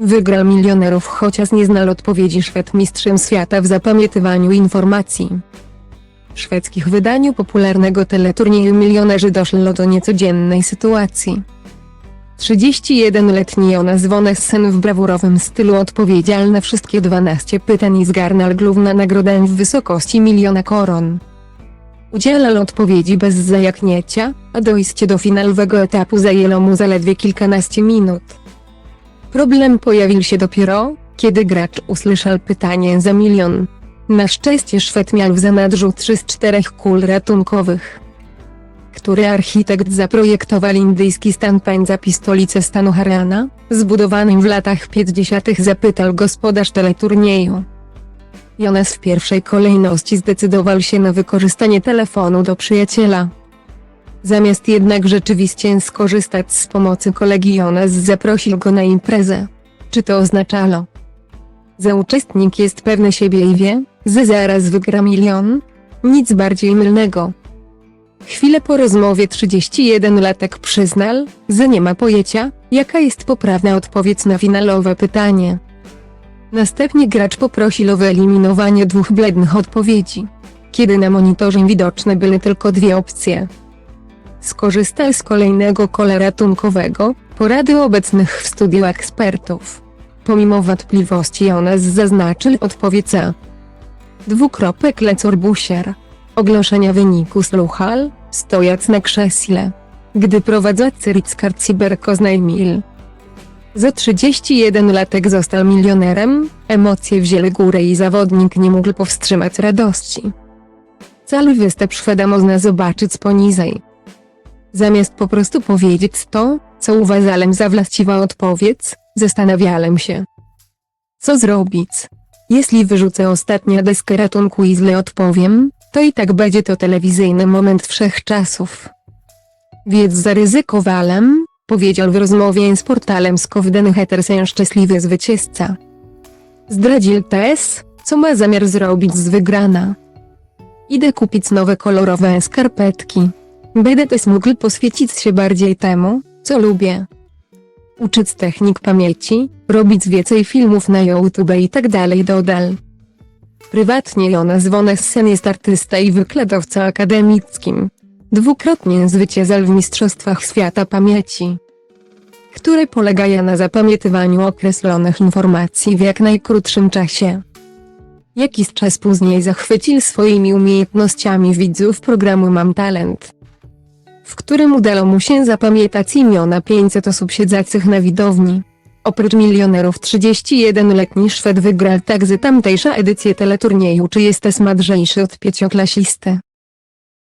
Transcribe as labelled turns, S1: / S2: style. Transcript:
S1: Wygrał milionerów chociaż nie znał odpowiedzi Szwed mistrzem świata w zapamiętywaniu informacji. W szwedzkich wydaniu popularnego teleturnieju milionerzy doszli do niecodziennej sytuacji. 31-letni Jonas Wonessen w brawurowym stylu odpowiedział na wszystkie 12 pytań i zgarnął główną nagrodę w wysokości miliona koron. Udzielał odpowiedzi bez zajaknięcia, a dojście do finalowego etapu zajęło mu zaledwie kilkanaście minut. Problem pojawił się dopiero, kiedy gracz usłyszał pytanie za milion. Na szczęście Szwed miał w zanadrzu trzy z czterech kul ratunkowych. Który architekt zaprojektował indyjski stan pędza stolicę stanu Haryana, zbudowanym w latach 50. zapytał gospodarz teleturnieju. Jonas w pierwszej kolejności zdecydował się na wykorzystanie telefonu do przyjaciela. Zamiast jednak rzeczywiście skorzystać z pomocy kolegi Jonas zaprosił go na imprezę. Czy to oznaczało? Że uczestnik jest pewny siebie i wie, że zaraz wygra milion? Nic bardziej mylnego. Chwilę po rozmowie 31-latek przyznał, że nie ma pojęcia, jaka jest poprawna odpowiedź na finalowe pytanie. Następnie gracz poprosił o wyeliminowanie dwóch blednych odpowiedzi. Kiedy na monitorze widoczne były tylko dwie opcje. Skorzystał z kolejnego kola ratunkowego, porady obecnych w studiu ekspertów. Pomimo wątpliwości Jonas zaznaczył odpowiedź A. Dwukropek lecor busier. Ogłoszenia wyniku słuchal, stojąc na krześle. Gdy prowadzący Ritzkart Cyberko znajmil. Za 31 latek został milionerem, emocje wzięły górę i zawodnik nie mógł powstrzymać radości. Cały występ Szweda można zobaczyć poniżej. Zamiast po prostu powiedzieć to, co uważałem za właściwą odpowiedź, zastanawiałem się. Co zrobić? Jeśli wyrzucę ostatnią deskę ratunku i źle odpowiem, to i tak będzie to telewizyjny moment wszechczasów. Więc zaryzykowałem, powiedział w rozmowie z portalem Skowden Hetersen szczęśliwy zwycięzca. Zdradził też, co ma zamiar zrobić z wygrana. Idę kupić nowe kolorowe skarpetki. Będę też mógł poświęcić się bardziej temu, co lubię. Uczyć technik pamięci, robić więcej filmów na YouTube i tak dalej dodal. Prywatnie Jonas Wonessen jest artysta i wykładowca akademickim. Dwukrotnie zwyciężał w Mistrzostwach Świata Pamięci, które polegają na zapamiętywaniu określonych informacji w jak najkrótszym czasie. Jakiś czas później zachwycił swoimi umiejętnościami widzów programu Mam Talent, w którym udało mu się zapamiętać imiona 500 osób siedzących na widowni. Oprócz milionerów 31-letni Szwed wygrał także tamtejsza edycję teleturnieju Czy jesteś mądrzejszy od pięcioklasisty.